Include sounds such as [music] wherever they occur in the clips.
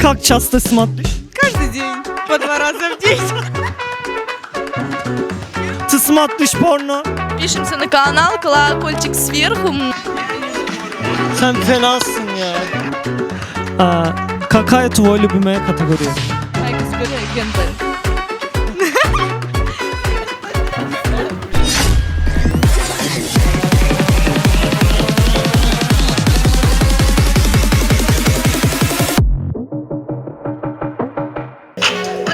Как часто смотришь? Каждый день. По два раза в день. Ты смотришь порно? Пишемся на канал, колокольчик сверху. М, Sen fenasın ya. А, какая твоя любимая категория? Майка Скорее, Генбэнк.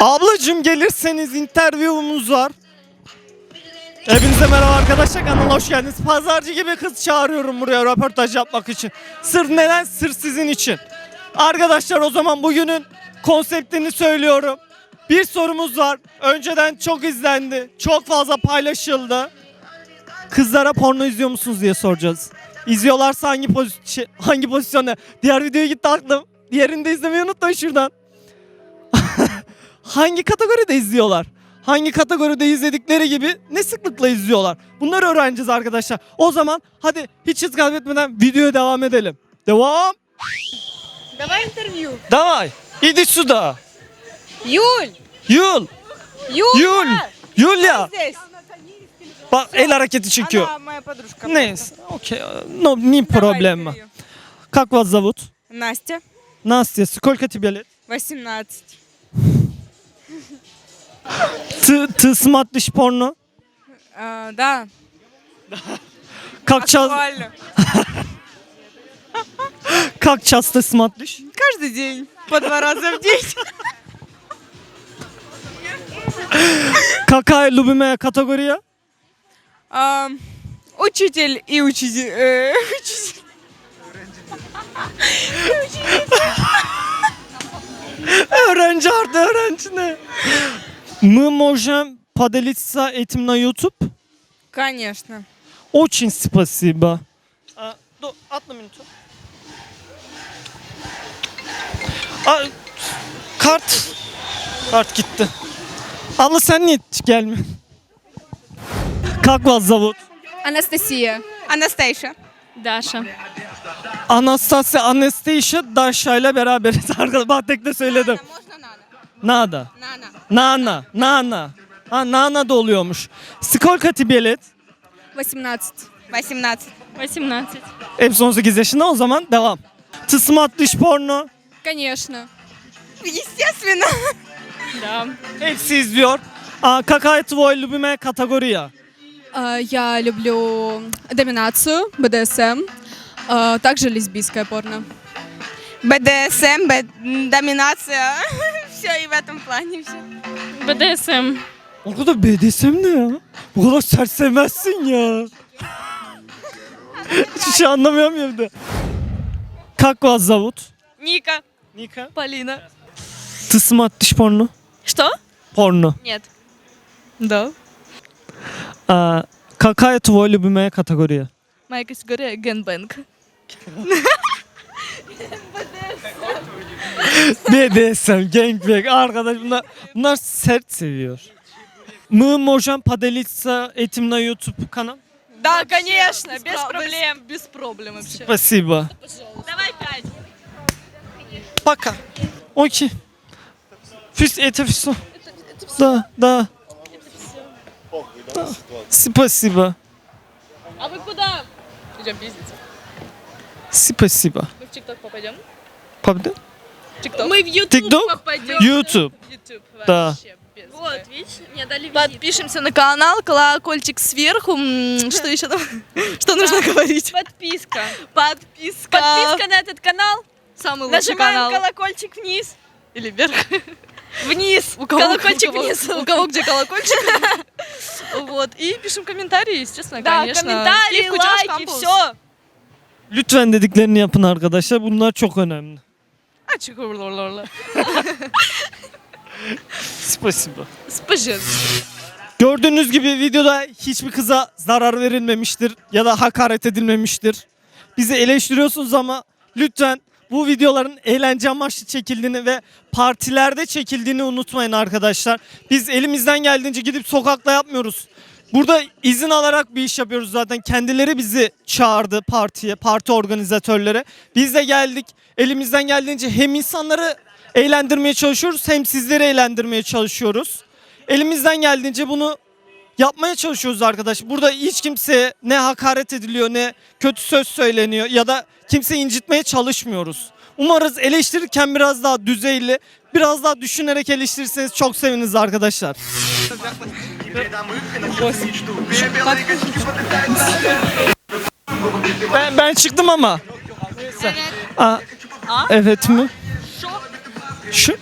Ablacım gelirseniz interviewumuz var. Hepinize merhaba arkadaşlar kanala hoş geldiniz. Pazarcı gibi kız çağırıyorum buraya röportaj yapmak için. Sır neden? Sır sizin için. Arkadaşlar o zaman bugünün konseptini söylüyorum. Bir sorumuz var. Önceden çok izlendi. Çok fazla paylaşıldı. Kızlara porno izliyor musunuz diye soracağız. İzliyorlarsa hangi pozisyon hangi pozisyonda? Diğer videoya gitti aklım. Diğerini de izlemeyi unutmayın şuradan hangi kategoride izliyorlar? Hangi kategoride izledikleri gibi ne sıklıkla izliyorlar? Bunları öğreneceğiz arkadaşlar. O zaman hadi hiç hız kaybetmeden videoya devam edelim. Devam. Давай интервью. Давай. İdi suda. Юль! Yul. Юль! Yul. Yulia. Здесь. Bak el hareketi çekiyor. Она моя подружка. Neyse. Okey. No, не Давай проблема. интервью. Как вас зовут? Настя, Настя, сколько тебе лет? 18. Ты, ты смотришь порно? А, да, Как, ча- актуально. как часто смотришь? Каждый день. По два раза в день. Какая любимая категория? А, учитель и учитель. э, учитель. Öğrenci artı öğrenci ne? Мы можем поделиться этим на YouTube? Конечно. Очень спасибо. А, dur, atla minutu. Aa, kart. Kart gitti. Abla sen niye hiç gelmiyorsun? Как вас зовут? Анастасия. Анастейша. Даша. Anastasia Anastasia Dasha ile beraberiz arkadaşlar. Bak tek de söyledim. Можно Нана? Nada. Нана. Nana. Nana. Ha Nana da oluyormuş. Сколько тебе лет? 18. 18. 18. Hepsi 18 yaşında o zaman devam. Ты смотришь porno. Конечно. Естественно. Да. Hepsi izliyor. А какая твоя любимая категория? А, Я люблю доминацию, БДСМ, а, также лесбийское порно. БДСМ, Б- доминация. Все и в этом плане все. БДСМ. O kadar BDSM ne ya? Bu kadar sert sevmezsin ya. Hiçbir şey anlamıyorum ya bir de. Как вас зовут? Ника. Ника. Полина. Ты смотришь порно? Что? Порно. Нет. Да. А какая твоя любимая категория? Майка Скорее, Генбэнк. BDSM, gangbang. Arkadaş bunlar, bunlar sert seviyor. Мы можем поделиться этим на YouTube канал? Да, конечно, без про- проблем. Без проблем вообще. Спасибо. Давай пять. Пока. Окей. Фис- Это все. Да, да. Да. Спасибо. А вы куда? Идем пиздиться. Спасибо. Мы в ТикТок попадем? Правда? ТикТок. Мы в YouTube TikTok? попадем. YouTube. YouTube Да. вообще без Вот, видишь, мне дали визит. Подпишемся на канал, колокольчик сверху. М, [laughs] Что еще там? Что нужно говорить? Подписка. Подписка. Подписка на этот канал. Самый лучший Нажимаем канал. колокольчик вниз. Или вверх. [laughs] Вниз. У кого, Колокольчик у кого- вниз. У кого где колокольчик. [laughs] Вот. И пишем комментарии, естественно, Да, конечно. комментарии, лайки, все. Lütfen dediklerini yapın arkadaşlar. Bunlar çok önemli. А, чикурлорлорло. Спасибо. Спасибо. Gördüğünüz gibi videoda hiçbir kıza zarar verilmemiştir ya da hakaret edilmemiştir. Bizi eleştiriyorsunuz ama lütfen bu videoların eğlence amaçlı çekildiğini ve partilerde çekildiğini unutmayın arkadaşlar. Biz elimizden geldiğince gidip sokakta yapmıyoruz. Burada izin alarak bir iş yapıyoruz zaten. Kendileri bizi çağırdı partiye, parti organizatörleri. Biz de geldik. Elimizden geldiğince hem insanları eğlendirmeye çalışıyoruz hem sizleri eğlendirmeye çalışıyoruz. Elimizden geldiğince bunu yapmaya çalışıyoruz arkadaş. Burada hiç kimseye ne hakaret ediliyor ne kötü söz söyleniyor ya da kimseyi incitmeye çalışmıyoruz. Umarız eleştirirken biraz daha düzeyli, biraz daha düşünerek eleştirirseniz çok seviniriz arkadaşlar. Ben, ben çıktım ama. Evet. Aa, evet mi? Şu.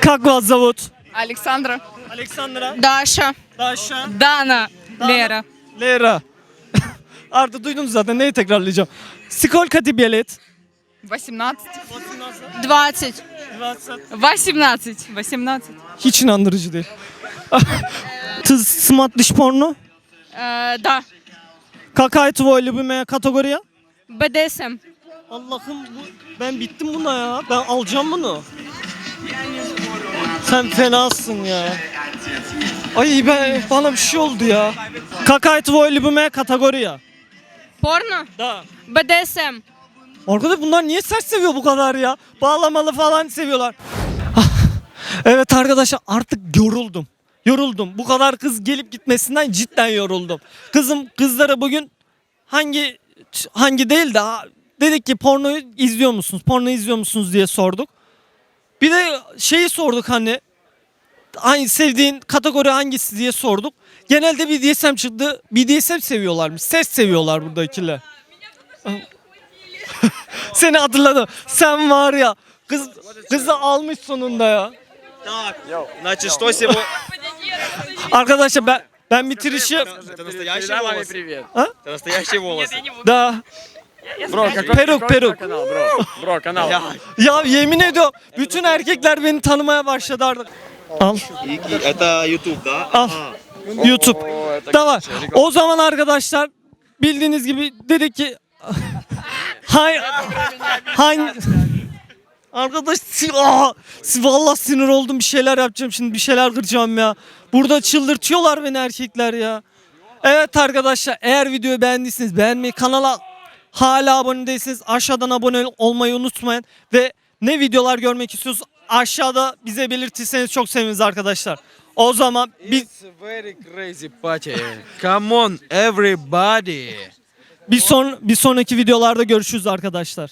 Как вас зовут? Александра. Alexandra. Даша. Daşa. Дана. Лера. Lera. [laughs] Artık duydunuz zaten neyi tekrarlayacağım. Сколько тебе лет? 18. 20. 18. 18. Hiç inandırıcı değil. Ты смотришь порно? Э, да. Какая твоя любимая категория? БДСМ. Allah'ım bu, ben bittim buna ya. Ben alacağım bunu. Sen fenasın ya. Ay ben bana bir şey oldu ya. Какая твоя любимая категория? Порно. Da. БДСМ. Arkadaş bunlar niye sert seviyor bu kadar ya? Bağlamalı falan seviyorlar. Ah, evet arkadaşlar artık yoruldum. Yoruldum. Bu kadar kız gelip gitmesinden cidden yoruldum. Kızım kızlara bugün hangi hangi değil de dedik ki pornoyu izliyor musunuz? Porno izliyor musunuz diye sorduk. Bir de şeyi sorduk hani hangi sevdiğin kategori hangisi diye sorduk. Genelde BDSM çıktı. BDSM seviyorlarmış. Ses seviyorlar buradakiler. Seni hatırladım. Sen var ya kız kızı almış sonunda ya. Значит, что сегодня... Arkadaşlar ben ben bitirişi Это настоящие волосы. привет. А? Это настоящие волосы. da Бро, какой, Перук, какой перук. канал, бро? Бро, канал. ya yemin ediyorum bütün erkekler beni tanımaya başladı artık. Al И- и Это YouTube, да? al YouTube. О, это Tamam. круче. O zaman arkadaşlar bildiğiniz gibi dedik ki hay hangi Arkadaş si- vallahi sinir oldum bir şeyler yapacağım şimdi bir şeyler kıracağım ya. Burada çıldırtıyorlar beni erkekler ya. Evet arkadaşlar eğer videoyu beğendiyseniz beğenmeyi kanala hala abone değilseniz aşağıdan abone olmayı unutmayın. Ve ne videolar görmek istiyorsunuz aşağıda bize belirtirseniz çok seviniriz arkadaşlar. O zaman bir, It's very crazy party. Come on, everybody. Bir, son, bir sonraki videolarda görüşürüz arkadaşlar.